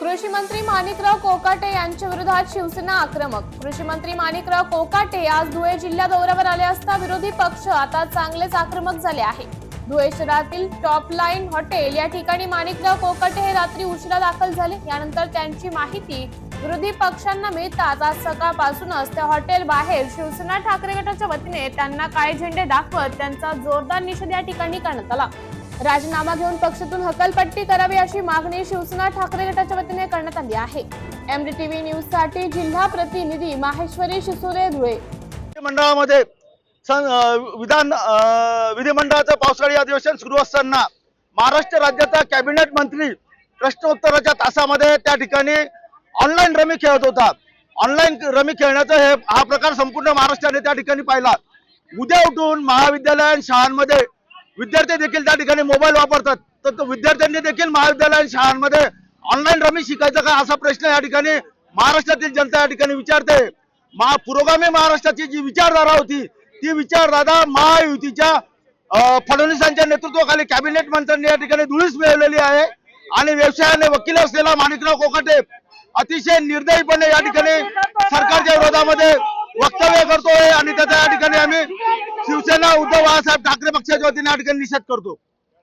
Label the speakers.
Speaker 1: कृषी मंत्री माणिकराव कोकाटे यांच्या विरोधात शिवसेना आक्रमक. कृषी मंत्री माणिकराव कोकाटे आज धुळे जिल्हा दौऱ्यावर आले असता विरोधी पक्ष आता चांगलेच आक्रमक झाले आहे. धुळे शहरातील टॉप लाईन हॉटेल या ठिकाणी माणिकराव कोकाटे हे रात्री उशिरा दाखल झाले. यानंतर त्यांची माहिती विरोधी पक्षांना मिळताच आज सकाळपासूनच त्या हॉटेल बाहेर शिवसेना ठाकरे गटाच्या वतीने त्यांना काळे झेंडे दाखवत त्यांचा जोरदार निषेध या ठिकाणी करण्यात आला. राजीनामा घेऊन पक्षातून हकलपट्टी करावी अशी मागणी शिवसेना ठाकरे गटाच्या वतीने करण्यात आली आहे. एमडीटीव्ही न्यूजसाठी जिल्हा प्रतिनिधी माहेश्वरी शिसोरे धुळे.
Speaker 2: मंडळामध्ये विधान विधिमंडळाचं पावसाळी अधिवेशन सुरू असताना महाराष्ट्र राज्याचा कॅबिनेट मंत्री प्रश्नोत्तराच्या तासामध्ये त्या ठिकाणी ऑनलाईन रमी खेळत होता. ऑनलाईन रमी खेळण्याचा हे हा प्रकार संपूर्ण महाराष्ट्राने त्या ठिकाणी पाहिला. उद्या उठून महाविद्यालय शाळांमध्ये विद्यार्थी देखील त्या ठिकाणी मोबाईल वापरतात. तर विद्यार्थ्यांनी देखील महाविद्यालय शाळांमध्ये ऑनलाईन रमी शिकायचं का असा प्रश्न या ठिकाणी महाराष्ट्रातील जनता या ठिकाणी विचारते. महा पुरोगामी महाराष्ट्राची जी विचारधारा होती ती विचारधारा महायुतीच्या फडणवीसांच्या नेतृत्वाखाली कॅबिनेट मंत्र्यांनी या ठिकाणी धुळीस मिळवलेली आहे. आणि व्यवसायाने वकील असलेला माणिकराव कोकाटे अतिशय निर्दयीपणे या ठिकाणी करतोय आणि त्याच्या ठिकाणी आम्ही शिवसेना उद्धव बाळासाहेब ठाकरे पक्षाच्या वतीने या ठिकाणी निषेध करतो.